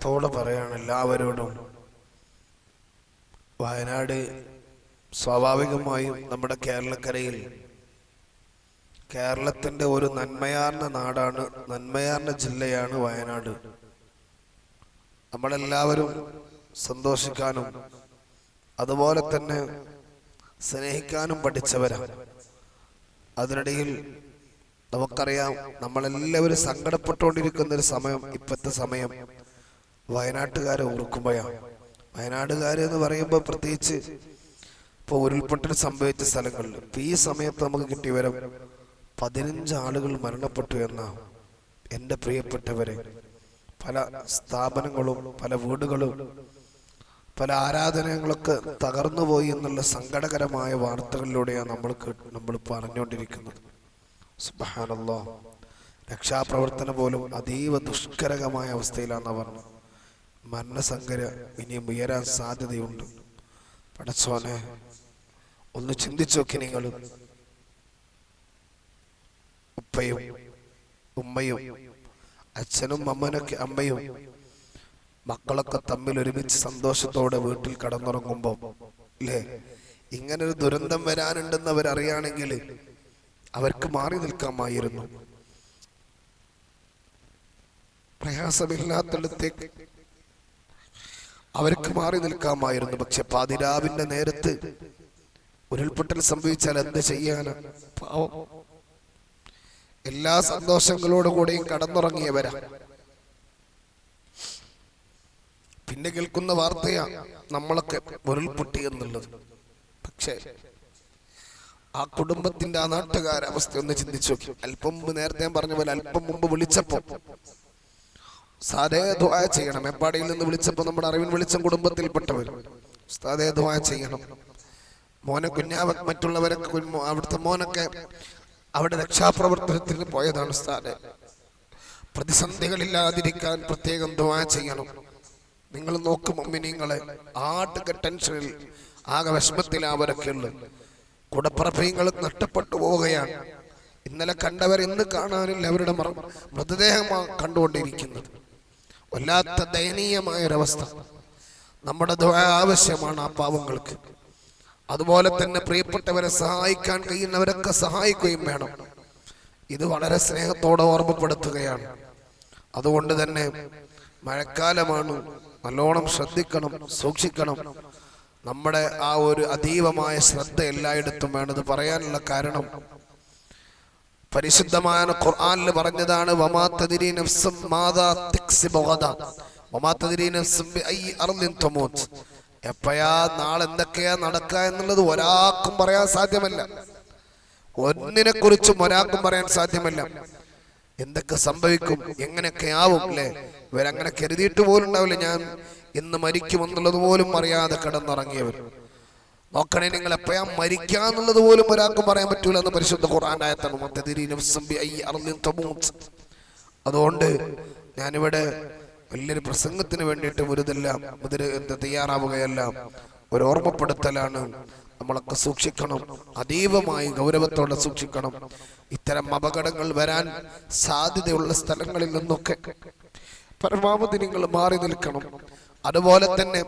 സ്നേഹത്തോടെ പറയാണ് എല്ലാവരോടും. വയനാട് സ്വാഭാവികമായും നമ്മുടെ കേരളക്കരയിൽ കേരളത്തിന്റെ ഒരു നന്മയാർന്ന നാടാണ് നന്മയാർന്ന ജില്ലയാണ് വയനാട്. നമ്മളെല്ലാവരും സന്തോഷിക്കാനും അതുപോലെ തന്നെ സ്നേഹിക്കാനും പഠിച്ചവരാണ്. അതിനിടയിൽ നമുക്കറിയാം നമ്മളെല്ലാവരും സങ്കടപ്പെട്ടുകൊണ്ടിരിക്കുന്ന ഒരു സമയം ഇപ്പോഴത്തെ സമയം. വയനാട്ടുകാരെ ഓർക്കുമ്പോഴാണ് വയനാടുകാർ എന്ന് പറയുമ്പോൾ പ്രത്യേകിച്ച് ഇപ്പോൾ ഉരുൾപൊട്ടൽ സംഭവിച്ച സ്ഥലങ്ങളിൽ ഇപ്പം ഈ സമയത്ത് നമുക്ക് കിട്ടിയ വരം പതിനഞ്ച് ആളുകൾ മരണപ്പെട്ടു എന്ന എന്റെ പ്രിയപ്പെട്ടവരെ. പല സ്ഥാപനങ്ങളും പല വീടുകളും പല ആരാധനകളൊക്കെ തകർന്നു പോയി എന്നുള്ള സങ്കടകരമായ വാർത്തകളിലൂടെയാണ് നമ്മൾ നമ്മൾ പറഞ്ഞുകൊണ്ടിരിക്കുന്നത്. സുബഹാനല്ലോ. രക്ഷാപ്രവർത്തനം പോലും അതീവ ദുഷ്കരകമായ അവസ്ഥയിലാണെന്ന് പറഞ്ഞു മരണസങ്കര ഇനിയും ഉയരാൻ സാധ്യതയുണ്ട്. പടച്ചോനെ ഒന്ന് ചിന്തിച്ചോക്കി നിങ്ങൾ. ഉപ്പയും ഉമ്മയും അച്ഛനും അമ്മനൊക്കെ അമ്മയും മക്കളൊക്കെ തമ്മിൽ ഒരുമിച്ച് സന്തോഷത്തോടെ വീട്ടിൽ കടന്നുറങ്ങുമ്പോൾ ഇങ്ങനെ ഒരു ദുരന്തം വരാനുണ്ടെന്ന് അവരറിയാണെങ്കിൽ അവർക്ക് മാറി നിൽക്കാമായിരുന്നു. പ്രയാസമില്ലാത്തിടത്തേക്ക് അവർക്ക് മാറി നിൽക്കാമായിരുന്നു. പക്ഷെ പാതിരാവിന്റെ നേരത്ത് ഉരുൾപൊട്ടൽ സംഭവിച്ചാൽ എന്ത് ചെയ്യാന്? പാവം. എല്ലാ സന്തോഷങ്ങളോടുകൂടെയും കടന്നുറങ്ങിയവരാ. പിന്നെ കേൾക്കുന്ന വാർത്തയാ നമ്മളൊക്കെ ഉരുൾപൊട്ടി എന്നുള്ളത്. പക്ഷേ ആ കുടുംബത്തിന്റെ ആ നാട്ടുകാരവസ്ഥ ഒന്ന് ചിന്തിച്ചു നോക്കി. അല്പം മുമ്പ് നേരത്തെ പറഞ്ഞ പോലെ അല്പം മുമ്പ് വിളിച്ചപ്പോ ദ്വായ ചെയ്യണം. എപ്പാടിയിൽ നിന്ന് വിളിച്ചപ്പോൾ നമ്മുടെ അറിവിൻ വെളിച്ചം കുടുംബത്തിൽപ്പെട്ടവർ. ഉസ്താദേ ചെയ്യണം. മോനെ കുഞ്ഞാവ മറ്റുള്ളവരൊക്കെ കുഞ്ഞ് അവിടുത്തെ മോനൊക്കെ അവിടെ രക്ഷാപ്രവർത്തനത്തിന് പോയതാണ് സ്ഥാനെ പ്രതിസന്ധികളില്ലാതിരിക്കാൻ പ്രത്യേകം ദ്വായ ചെയ്യണം. നിങ്ങൾ നോക്കും നിങ്ങളെ ആട്ടുക ടെൻഷനിൽ ആകെ വിഷമത്തിലാവരൊക്കെ ഉള്ളത്. കുടപ്പറപ്പയങ്ങൾ നഷ്ടപ്പെട്ടു പോവുകയാണ്. ഇന്നലെ കണ്ടവർ ഇന്ന് കാണാനില്ല അവരുടെ മൃതദേഹമാണ് കണ്ടുകൊണ്ടിരിക്കുന്നത്. വല്ലാത്ത ദയനീയമായ ഒരവസ്ഥ നമ്മുടെ ദുആ ആവശ്യമാണ് ആ പാവങ്ങൾക്ക്. അതുപോലെ തന്നെ പ്രിയപ്പെട്ടവരെ സഹായിക്കാൻ കഴിയുന്നവരൊക്കെ സഹായിക്കുകയും വേണം. ഇത് വളരെ സ്നേഹത്തോടെ ഓർമ്മപ്പെടുത്തുകയാണ്. അതുകൊണ്ട് തന്നെ മഴക്കാലമാണ് നല്ലോണം ശ്രദ്ധിക്കണം സൂക്ഷിക്കണം. നമ്മുടെ ആ ഒരു അതീവമായ ശ്രദ്ധ എല്ലായിടത്തും വേണ്ടത് പറയാനുള്ള കാരണം പരിശുദ്ധമായ ഖുർആനിൽ പറഞ്ഞതാണ് എപ്പോഴാ നാളെ എന്തൊക്കെയാ നടക്കുക എന്നുള്ളത് ഒരാൾക്കും പറയാൻ സാധ്യമല്ല. ഒന്നിനെ കുറിച്ചും ഒരാൾക്കും പറയാൻ സാധ്യമല്ല. എന്തൊക്കെ സംഭവിക്കും എങ്ങനെയൊക്കെ ആവും അല്ലേ ഇവരങ്ങനെ കരുതിയിട്ട് പോലും ഉണ്ടാവില്ല ഞാൻ ഇന്ന് മരിക്കുമെന്നുള്ളത് പോലും അറിയാതെ കിടന്നിറങ്ങിയവർ നോക്കണേ നിങ്ങൾ എപ്പോഴാ മരിക്കാന്നുള്ളത് പോലും ഒരാൾക്കും പറയാൻ പറ്റൂല എന്ന് പരിശുദ്ധ തമൂത്ത്. അതുകൊണ്ട് ഞാനിവിടെ വലിയൊരു പ്രസംഗത്തിന് വേണ്ടിയിട്ട് വരുതെല്ലാം മുതിര് എന്ത് തയ്യാറാവുകയല്ല ഒരു ഓർമ്മപ്പെടുത്തലാണ്. നമ്മളൊക്കെ സൂക്ഷിക്കണം അതീവമായി ഗൗരവത്തോടെ സൂക്ഷിക്കണം. ഇത്തരം അപകടങ്ങൾ വരാൻ സാധ്യതയുള്ള സ്ഥലങ്ങളിൽ നിന്നൊക്കെ പരമാവധി നിങ്ങൾ മാറി നിൽക്കണം. അതുപോലെ തന്നെ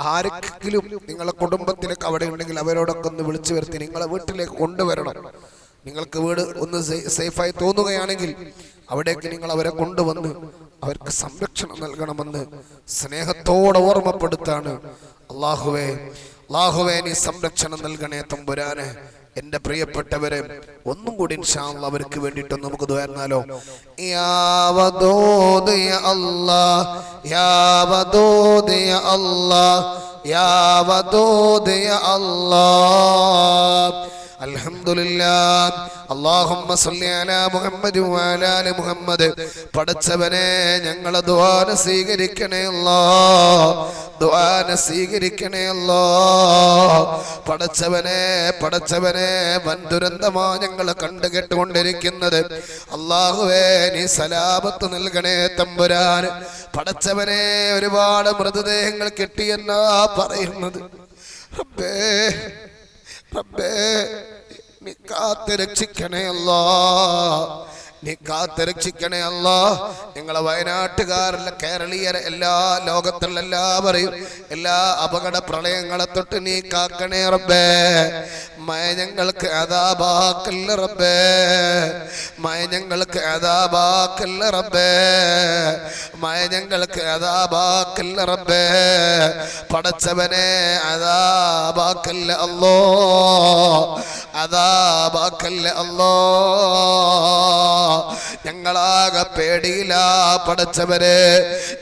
ആരെങ്കിലും നിങ്ങളെ കുടുംബത്തിനൊക്കെ അവിടെ ഉണ്ടെങ്കിൽ അവരോടൊക്കെ ഒന്ന് വിളിച്ചു വരുത്തി നിങ്ങളെ വീട്ടിലേക്ക് കൊണ്ടുവരണം. നിങ്ങൾക്ക് വീട് ഒന്ന് സേഫായി തോന്നുകയാണെങ്കിൽ അവിടേക്ക് നിങ്ങൾ അവരെ കൊണ്ടുവന്ന് അവർക്ക് സംരക്ഷണം നൽകണമെന്ന് സ്നേഹത്തോടെ ഓർമ്മപ്പെടുത്താണ്. അള്ളാഹുവേ അള്ളാഹുവേ നീ സംരക്ഷണം നൽകണേ തമ്പുരാന്. എന്റെ പ്രിയപ്പെട്ടവരെ ഒന്നും കൂടി അവർക്ക് വേണ്ടിയിട്ട് നമുക്ക് തോന്നാലോ അല്ലാ മുഹമ്മദ് പടച്ചവനെ ഞങ്ങളെ ദ്വാന ദുആന സ്വീകരിക്കണേ അല്ലാ. പടച്ചവനെ പടച്ചവനെ വൻ ദുരന്തമാ ഞങ്ങൾ കണ്ടു കേട്ടുകൊണ്ടിരിക്കുന്നത് അള്ളാഹുവേ നീ സലാപത്ത് നൽകണേ തമ്പുരാൻ. പടച്ചവനെ ഒരുപാട് മൃതദേഹങ്ങൾ കിട്ടിയെന്നാ പറയുന്നത്. റബ്ബേ റബ്ബേ നീ രക്ഷിക്കണേ അല്ലാ. നീ കാത്തുരക്ഷിക്കണേ അല്ല. ഞങ്ങളെ വയനാട്ടുകാരല്ല കേരളീയരെ എല്ലാ ലോകത്തുള്ള എല്ലാവരെയും എല്ലാ അപകട പ്രളയങ്ങളെ തൊട്ട് നീ കാക്കണേ റബ്ബേ. മയ ഞങ്ങൾക്ക് അതാബാക്കല്ല റബ്ബേ. മയ ഞങ്ങൾക്ക് അതാബാക്കല്ല റബ്ബേ. മായ ഞങ്ങൾക്ക് അതാബാക്കല്ല റബ്ബേ. പടച്ചവനെ അതാബാക്കല്ല അല്ലോ അതാബാക്കല്ല അല്ലോ ഞങ്ങളാകെ പേടിയിലാ പടച്ചവന്.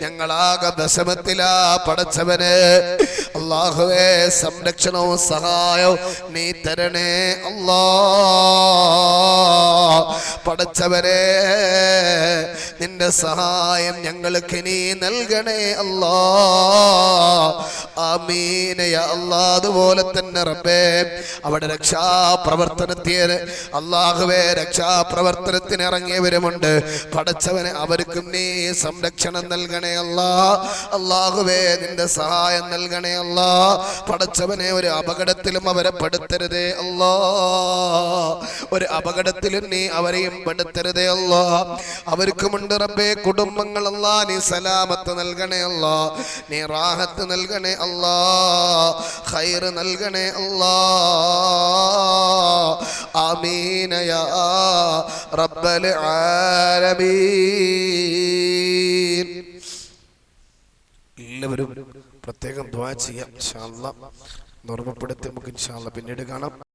ഞങ്ങളാകെ ദശമത്തിലാ പടച്ചവന്. അള്ളാഹുവേ സംരക്ഷണവും സഹായവും നീ തരണേ അല്ലാ പടച്ചവരെ നിന്റെ സഹായം ഞങ്ങൾക്ക് നീ നൽകണേ അല്ലാ. അതുപോലെ തന്നെ റബ്ബേ. അവിടെ രക്ഷാപ്രവർത്തനത്തിന് അള്ളാഹുവേ രക്ഷാപ്രവർത്തനത്തിന് ഇറങ്ങിയവരുമുണ്ട്. പഠിച്ചവന് അവർക്കും നീ സംരക്ഷണം നൽകണേ അല്ലാ. അള്ളാഹുവേ നിന്റെ സഹായം നൽകണേ അല്ലാ. പടച്ചവനെ ഒരു അപകടത്തിലും അവരെ പെടുത്തരുതേ അല്ലാ. ഒരു അപകടത്തിലും നീ അവരെയും പെടുത്തരുതേ അല്ലാ. അവർക്കുമുണ്ട് റബ്ബേ കുടുംബങ്ങളല്ലാ. നീ സലാമത്ത് നൽകണേ അല്ലാ. നീ റാഹത്ത് നൽകണേ അല്ലാ ഖൈർ നൽകണേ അല്ലാ. ആമീന യാ റബ്ബൽ ആലമീൻ. എല്ലാവരും പ്രത്യേകം ദ്വാ ചെയ്യാം ഇൻഷാ അല്ലാ. ഓർമ്മപ്പെടുത്തി നമുക്ക് ഇൻഷാ അല്ലാ. പിന്നീട് കാണാം.